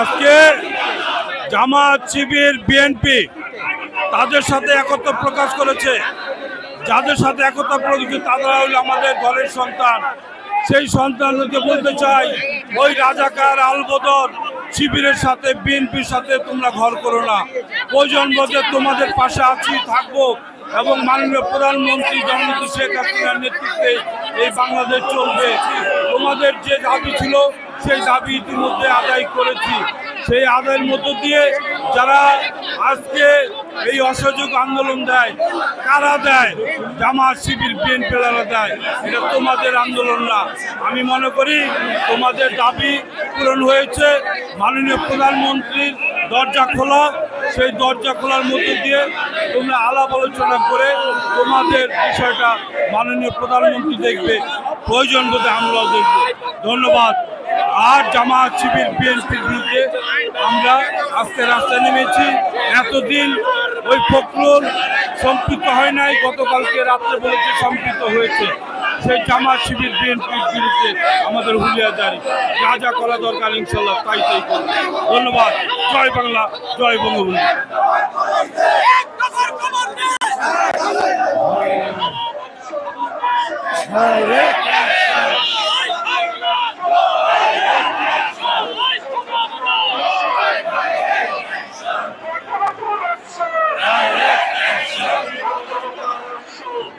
আজকে জামাত শিবির বিএনপি তাদের সাথে একত্র প্রকাশ করেছে। যাদের সাথে একতা করেছে তারা হলো আমাদের ঘরের সন্তান। সেই সন্তানদেরকে বলতে চাই, ওই রাজাকার আলবদর শিবিরের সাথে বিএনপির সাথে তোমরা ঘর করো না। প্রয়োজন বোধে তোমাদের পাশে আছি, থাকব এবং মাননীয় প্রধানমন্ত্রী জননেত্রী শেখ হাসিনার নেতৃত্বে এই বাংলাদেশ চলবে। তোমাদের যে দাবি ছিল, সেই দাবি ইতিমধ্যে আদায় করেছি। সেই আদায়ের মধ্য দিয়ে যারা আজকে এই অসহযোগ আন্দোলন দেয়, কারা দেয়? জামাত, শিবির বিএনপিরা দেয়। এটা তোমাদের আন্দোলন না। আমি মনে করি তোমাদের দাবি পূরণ হয়েছে। মাননীয় প্রধানমন্ত্রীর দরজা খোলা। সেই দরজা খোলার মধ্য দিয়ে তোমরা আলাপ আলোচনা করে তোমাদের বিষয়টা মাননীয় প্রধানমন্ত্রী দেখবে। প্রয়োজন বোধে আমরাও দেখব। ধন্যবাদ। আর জামাত শিবির, বিএনপির বিরুদ্ধে আমরা আজকে রাস্তায় নেমেছি। এতদিন ওই ফখরুল সম্পৃক্ত হয় নাই, গতকালকে রাত্রে বলেছে সম্পৃক্ত হয়েছে। সেই জামাত শিবির, বিএনপির বিরুদ্ধে আমাদের হুলিয়া জারি যা যা করা দরকার, ইনশাল্লাহ তাই তাই ধন্যবাদ। জয় বাংলা, জয় বঙ্গবন্ধু।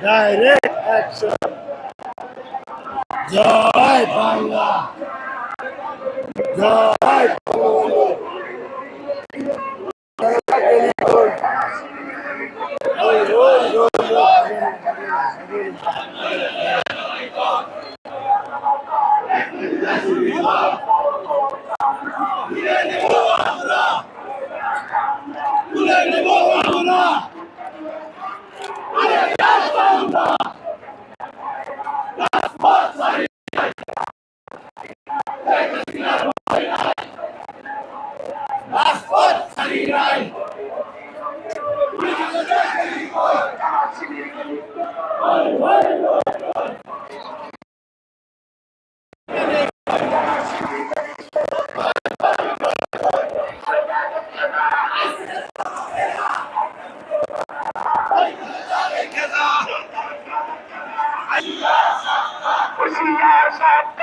Direct action. জয় বাংলা জয় বঙ্গবন্ধু। ওই, Pussy ass up.